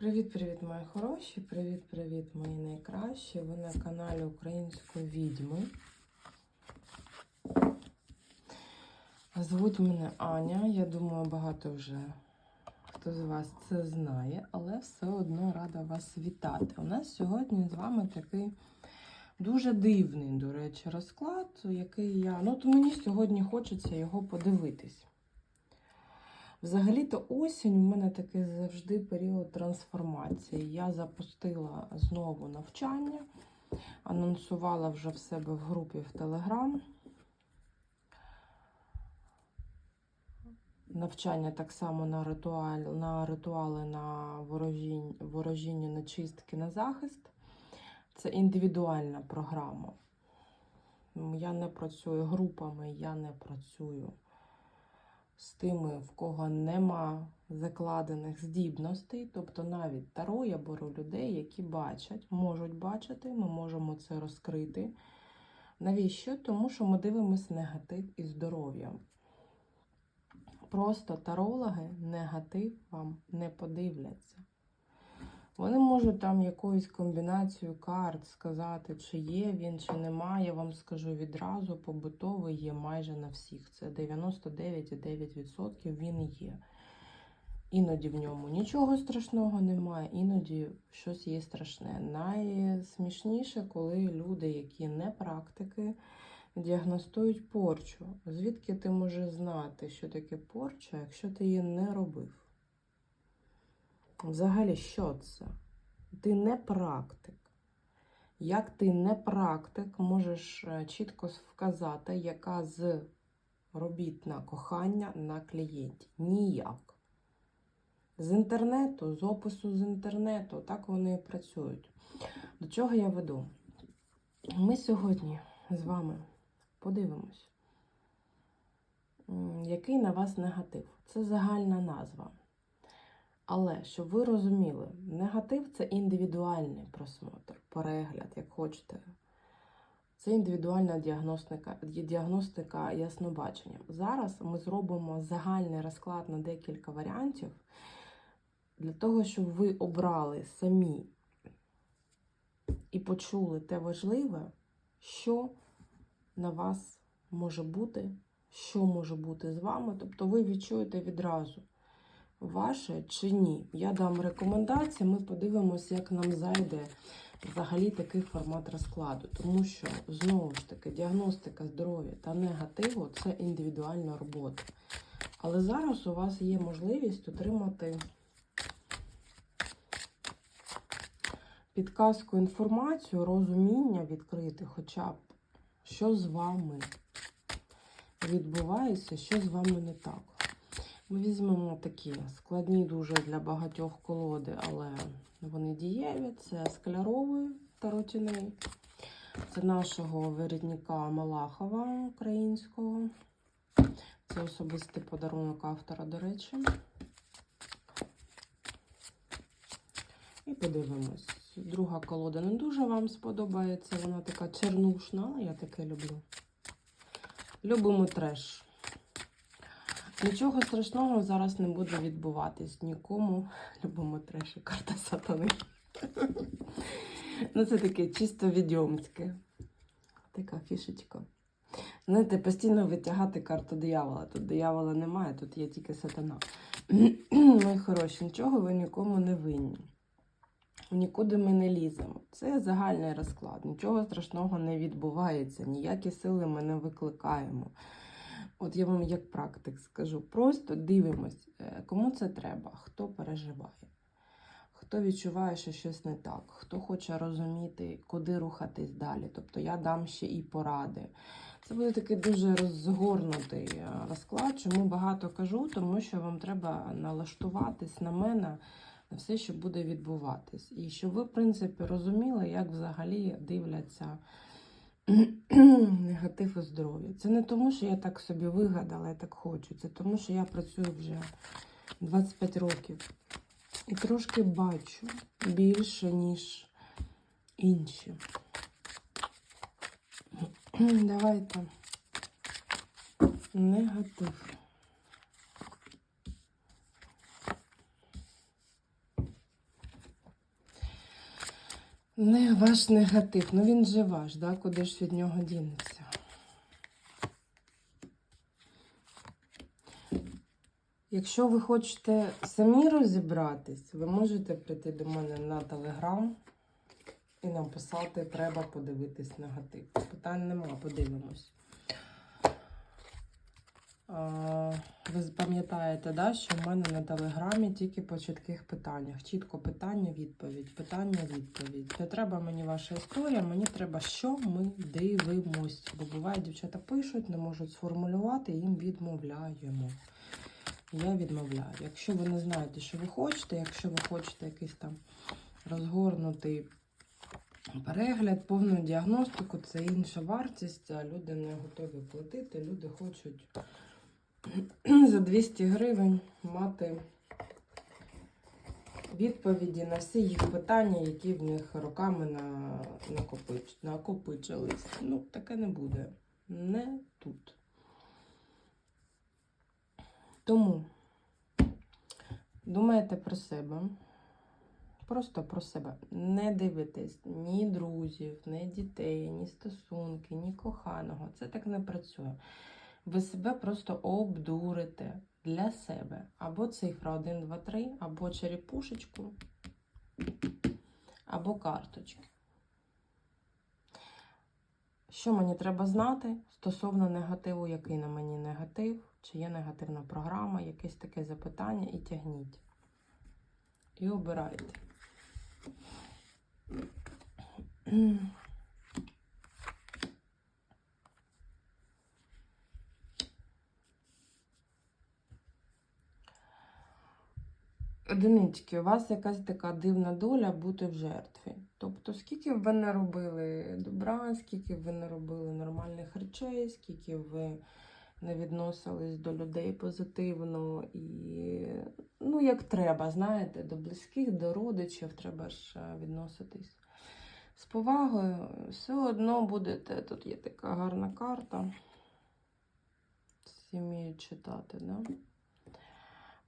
Привіт-привіт, мої хороші! Привіт-привіт, мої найкращі! Ви на каналі Української відьми. Звуть мене Аня. Я думаю, багато вже хто з вас це знає, але все одно рада вас вітати. У нас сьогодні з вами такий дуже дивний, до речі, розклад, який я. Ну, то мені сьогодні хочеться його подивитись. Взагалі-то осінь у мене такий завжди період трансформації. Я запустила знову навчання, анонсувала вже в себе в групі в Телеграм. Навчання так само на, ритуаль, на ритуали на ворожінь, ворожіння на чистки на захист. Це індивідуальна програма. Я не працюю групами, я не працюю з тими, в кого нема закладених здібностей. Тобто навіть таро я беру людей, які бачать, можуть бачити, ми можемо це розкрити. Навіщо? Тому що ми дивимося негатив і здоров'я. Просто тарологи негатив вам не подивляться. Вони можуть там якоюсь комбінацію карт сказати, чи є він, чи немає. Я вам скажу відразу, побутовий є майже на всіх. Це 99,9% він є. Іноді в ньому нічого страшного немає, іноді щось є страшне. Найсмішніше, коли люди, які не практики, діагностують порчу. Звідки ти можеш знати, що таке порча, якщо ти її не робив? Взагалі, що це? Ти не практик. Як ти не практик, можеш е, чітко вказати, яка з робіт на кохання на клієнті? Ніяк. З інтернету, з опису з інтернету, так вони і працюють. До чого я веду? Ми сьогодні з вами подивимось, який на вас негатив. Це загальна назва. Але щоб ви розуміли, негатив це індивідуальний просмотр, перегляд, як хочете. Це індивідуальна діагностика, діагностика яснобачення. Зараз ми зробимо загальний розклад на декілька варіантів для того, щоб ви обрали самі і почули те важливе, що на вас може бути, що може бути з вами. Тобто ви відчуєте відразу ваше чи ні. Я дам рекомендації, ми подивимося, як нам зайде взагалі такий формат розкладу. Тому що, знову ж таки, діагностика здоров'я та негативу це індивідуальна робота. Але зараз у вас є можливість отримати підказку, інформацію, розуміння відкрити, хоча б що з вами відбувається, що з вами не так. Ми візьмемо такі складні дуже для багатьох колоди, але вони дієві. Це скляровий таротіний. Це нашого вирідника Малахова українського. Це особистий подарунок автора, до речі. І подивимось. Друга колода не дуже вам сподобається. Вона така чернушна, але я таке люблю. Любимо треш. Нічого страшного зараз не буде відбуватись нікому. Любимо треш і карта сатани. Ну, це таке чисто відьомське. Така фішечка. Знаєте, постійно витягати карту диявола. Тут диявола немає, тут є тільки сатана. Мої хороші, нічого ви нікому не винні. Нікуди ми не ліземо. Це загальний розклад. Нічого страшного не відбувається, ніякі сили ми не викликаємо. От я вам як практик скажу, просто дивимось, е, кому це треба, хто переживає, хто відчуває, що щось не так, хто хоче розуміти, куди рухатись далі. Тобто я дам ще і поради. Це буде такий дуже розгорнутий е, розклад. Чому багато кажу? Тому що вам треба налаштуватись на мене, на все, що буде відбуватись. І щоб ви, в принципі, розуміли, як взагалі дивляться негатив у здоров'я. Це не тому, що я так собі вигадала, я так хочу. Це тому, що я працюю вже 25 років. І трошки бачу більше, ніж інші. Давайте. Негатив. Не ваш негатив. Ну він же ваш, да? куди ж від нього дінеться? Якщо ви хочете самі розібратись, ви можете прийти до мене на телеграм і написати треба подивитись негатив. Питань нема, подивимось. Ви пам'ятаєте, да, що в мене на телеграмі тільки по чітких питаннях. Чітко питання, відповідь, питання, відповідь. Не треба мені ваша історія, мені треба, що ми дивимось. Бо буває, дівчата пишуть, не можуть сформулювати, їм відмовляємо. Я відмовляю. Якщо ви не знаєте, що ви хочете, якщо ви хочете якийсь там розгорнутий перегляд, повну діагностику, це інша вартість, а люди не готові платити. Люди хочуть за 200 гривень мати відповіді на всі їх питання, які в них роками на, накопич, накопичились. Ну, таке не буде. Не тут. Тому думайте про себе. Просто про себе. Не дивитесь ні друзів, ні дітей, ні стосунки, ні коханого. Це так не працює. Ви себе просто обдурите для себе. Або цифра 1, 2, 3, або черепушечку, або карточки. Що мені треба знати стосовно негативу, який на мені негатив, чи є негативна програма, якесь таке запитання, і тягніть. І обирайте. Одинички, у вас якась така дивна доля бути в жертві. Тобто, скільки ви не робили добра, скільки ви не робили нормальних речей, скільки ви не відносились до людей позитивно і, ну, як треба, знаєте, до близьких, до родичів треба ж е, відноситись з повагою. Все одно будете, тут є така гарна карта. Всі вміють читати, да?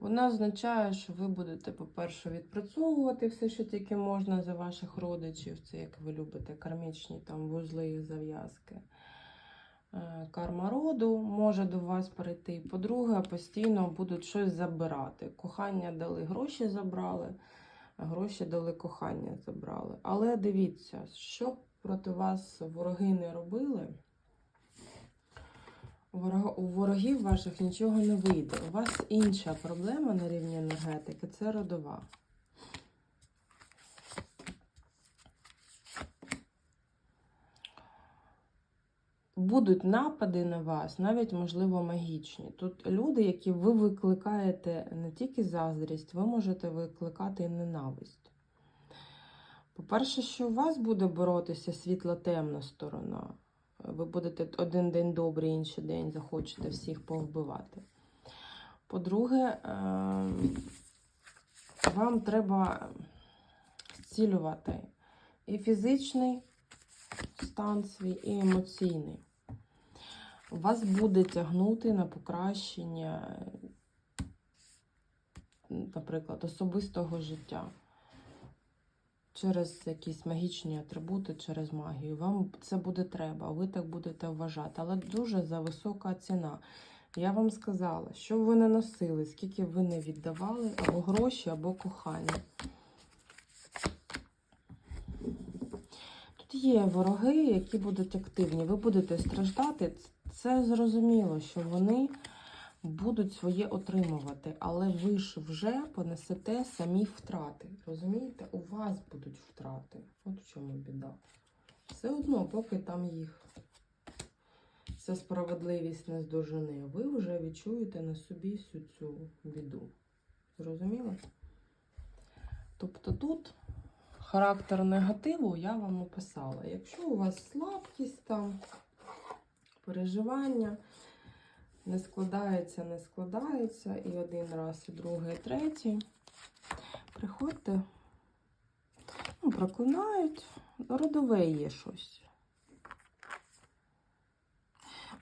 Вона означає, що ви будете, по-перше, відпрацьовувати все, що тільки можна за ваших родичів. Це як ви любите, кармічні там вузли зав'язки. Е, Карма роду може до вас перейти. По-друге, постійно будуть щось забирати. Кохання дали, гроші забрали, гроші дали, кохання забрали. Але дивіться, що проти вас вороги не робили. У ворогів ваших нічого не вийде. У вас інша проблема на рівні енергетики це родова. Будуть напади на вас, навіть, можливо, магічні. Тут люди, які ви викликаєте не тільки заздрість, ви можете викликати і ненависть. По-перше, що у вас буде боротися світла-темна сторона. Ви будете один день добрий, інший день захочете всіх повбивати. По-друге, ем, вам треба зцілювати і фізичний стан свій, і емоційний. Вас буде тягнути на покращення, наприклад, особистого життя через якісь магічні атрибути, через магію. Вам це буде треба, ви так будете вважати. Але дуже за висока ціна. Я вам сказала, що ви не носили, скільки ви не віддавали, або гроші, або кохання. Тут є вороги, які будуть активні. Ви будете страждати. Це зрозуміло, що вони будуть своє отримувати, але ви ж вже понесете самі втрати. Розумієте? У вас будуть втрати. От в чому біда. Все одно, поки там їх ця справедливість не здожене, ви вже відчуєте на собі всю цю біду. Зрозуміло? Тобто тут характер негативу я вам описала. Якщо у вас слабкість там, переживання, не складається, не складається, і один раз, і другий, і третій. Приходьте, ну, проклинають, родове є щось.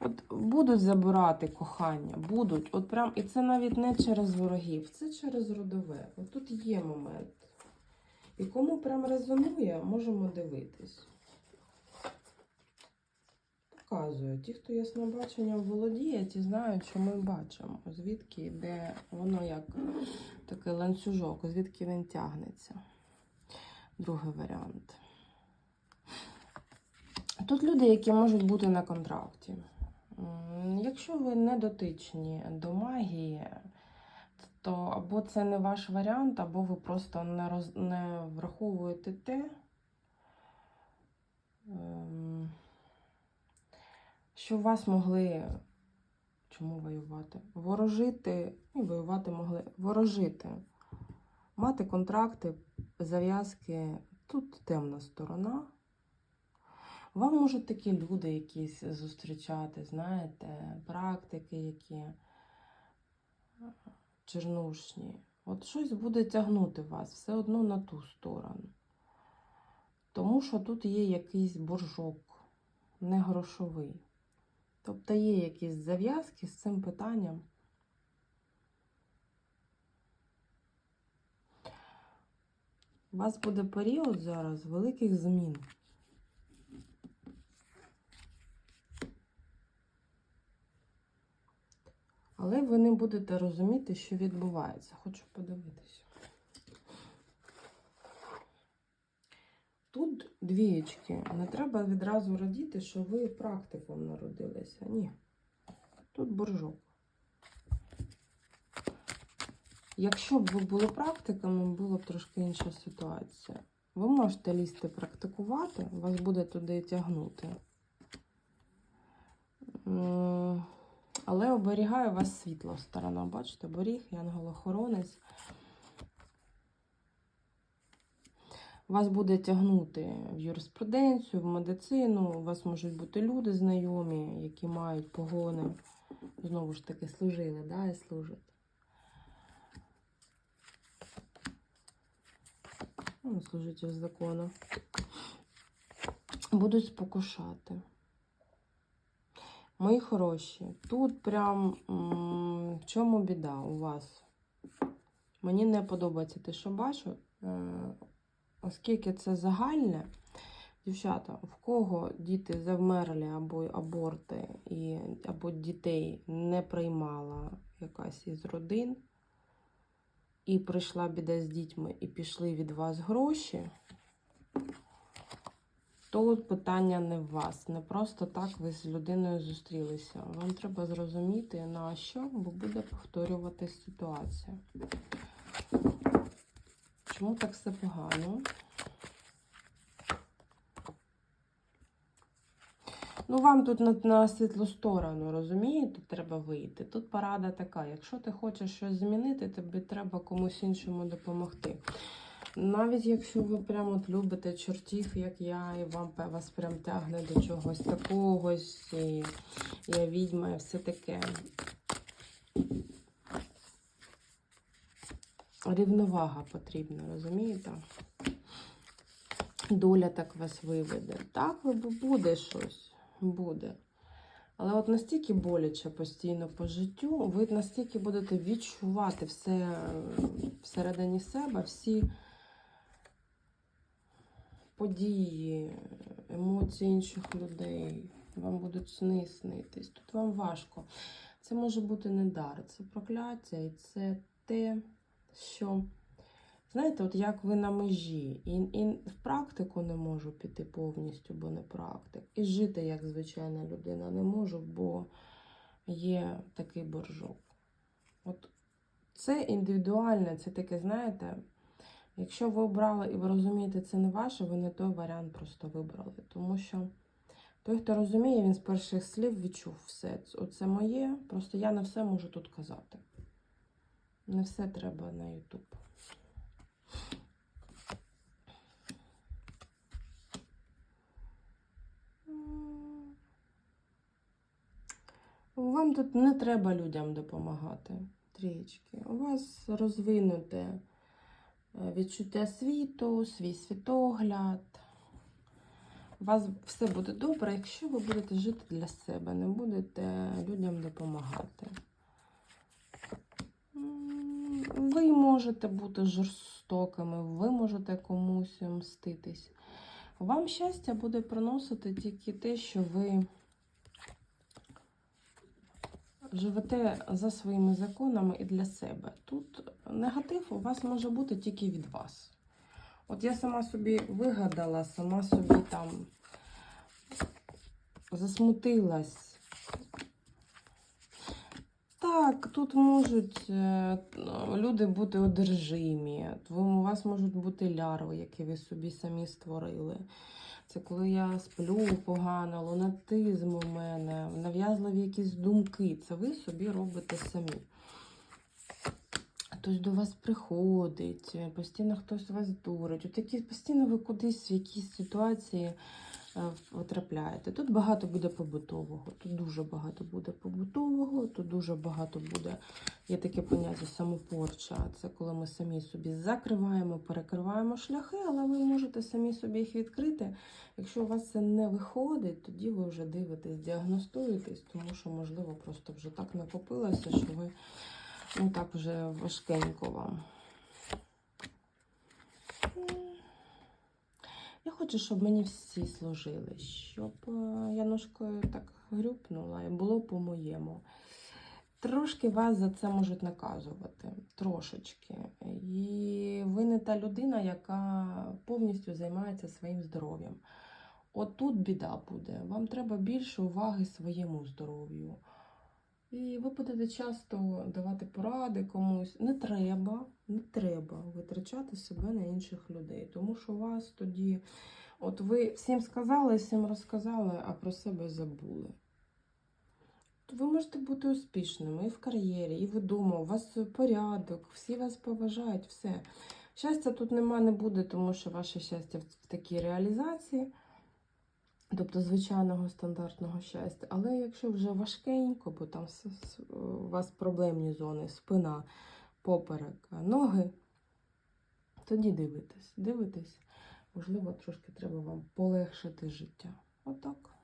От будуть забирати кохання, будуть. От прям, і це навіть не через ворогів, це через родове. От тут є момент. І кому прям резонує, можемо дивитись. Показую. Ті, хто яснобаченням володіє, ті знають, що ми бачимо. Звідки йде воно як такий ланцюжок, звідки він тягнеться. Другий варіант. Тут люди, які можуть бути на контракті. Якщо ви не дотичні до магії, то або це не ваш варіант, або ви просто не, роз... не враховуєте те, ем, що вас могли чому воювати? Ворожити, і воювати могли ворожити, мати контракти, зав'язки. Тут темна сторона. Вам можуть такі люди якісь зустрічати, знаєте, практики, які чернушні. От щось буде тягнути вас все одно на ту сторону. Тому що тут є якийсь боржок, не грошовий. Тобто є якісь зав'язки з цим питанням. У вас буде період зараз великих змін. Але ви не будете розуміти, що відбувається. Хочу подивитися. Тут двієчки. Не треба відразу радіти, що ви практиком народилися. Ні. Тут боржок. Якщо б ви були практиками, була б трошки інша ситуація. Ви можете лізти практикувати, вас буде туди тягнути. Але оберігає вас світла сторона. Бачите, боріг, янголохоронець. Вас буде тягнути в юриспруденцію, в медицину. У вас можуть бути люди знайомі, які мають погони. Знову ж таки, служили, да, і служать. Ну, служитель закону. Будуть спокушати. Мої хороші, тут прям в чому біда у вас? Мені не подобається те, що бачу, е, оскільки це загальне, дівчата, в кого діти завмерли або аборти, і, або дітей не приймала якась із родин, і прийшла біда з дітьми, і пішли від вас гроші, то питання не в вас. Не просто так ви з людиною зустрілися. Вам треба зрозуміти, на що, бо буде повторюватись ситуація. Чому так все погано? Ну, вам тут на, на світлу сторону, розумієте, треба вийти. Тут порада така: якщо ти хочеш щось змінити, тобі треба комусь іншому допомогти. Навіть якщо ви прямо от любите чортів, як я, і вам вас прям тягне до чогось такогось, і я відьма, і все таке. Рівновага потрібна, розумієте? Доля так вас виведе. Так, буде щось, буде. Але от настільки боляче постійно по життю, ви настільки будете відчувати все всередині себе, всі події, емоції інших людей. Вам будуть сни снитись. Тут вам важко. Це може бути не дар, це прокляття, і це те, що, знаєте, от як ви на межі, і, і в практику не можу піти повністю, бо не практик. І жити як звичайна людина не можу, бо є такий боржок. От це індивідуальне, це таке, знаєте, якщо ви обрали і ви розумієте, це не ваше, ви не той варіант просто вибрали. Тому що той, хто розуміє, він з перших слів відчув все. Оце моє, просто я не все можу тут казати. Не все треба на Ютуб. Вам тут не треба людям допомагати, трієчки. У вас розвинуте е, відчуття світу, свій світогляд. У вас все буде добре, якщо ви будете жити для себе, не будете людям допомагати. Ви можете бути жорстокими, ви можете комусь мститись. Вам щастя буде приносити тільки те, що ви живете за своїми законами і для себе. Тут негатив у вас може бути тільки від вас. От я сама собі вигадала, сама собі там засмутилась. Так, тут можуть е, люди бути одержимі, у вас можуть бути лярви, які ви собі самі створили. Це коли я сплю погано, лунатизм у мене, нав'язливі якісь думки. Це ви собі робите самі. Хтось до вас приходить, постійно хтось вас дурить. От які постійно ви кудись в якісь ситуації потрапляєте. Тут багато буде побутового, тут дуже багато буде побутового, тут дуже багато буде. Є таке поняття самопорча. Це коли ми самі собі закриваємо, перекриваємо шляхи, але ви можете самі собі їх відкрити. Якщо у вас це не виходить, тоді ви вже дивитесь, діагностуєтесь, тому що, можливо, просто вже так накопилося, що ви ну так вже важкенько вам. Я хочу, щоб мені всі служили, щоб е, я ножкою так грюпнула і було по-моєму. Трошки вас за це можуть наказувати, трошечки. І ви не та людина, яка повністю займається своїм здоров'ям. От тут біда буде. Вам треба більше уваги своєму здоров'ю. І ви будете часто давати поради комусь. Не треба, не треба витрачати себе на інших людей, тому що вас тоді, от ви всім сказали, всім розказали, а про себе забули. Ви можете бути успішними і в кар'єрі, і вдома, у вас порядок, всі вас поважають, все. Щастя тут нема, не буде, тому що ваше щастя в такій реалізації тобто звичайного стандартного щастя. Але якщо вже важкенько, бо там у вас проблемні зони, спина, поперек, ноги, тоді дивитесь, дивитесь. Можливо, трошки треба вам полегшити життя. Отак.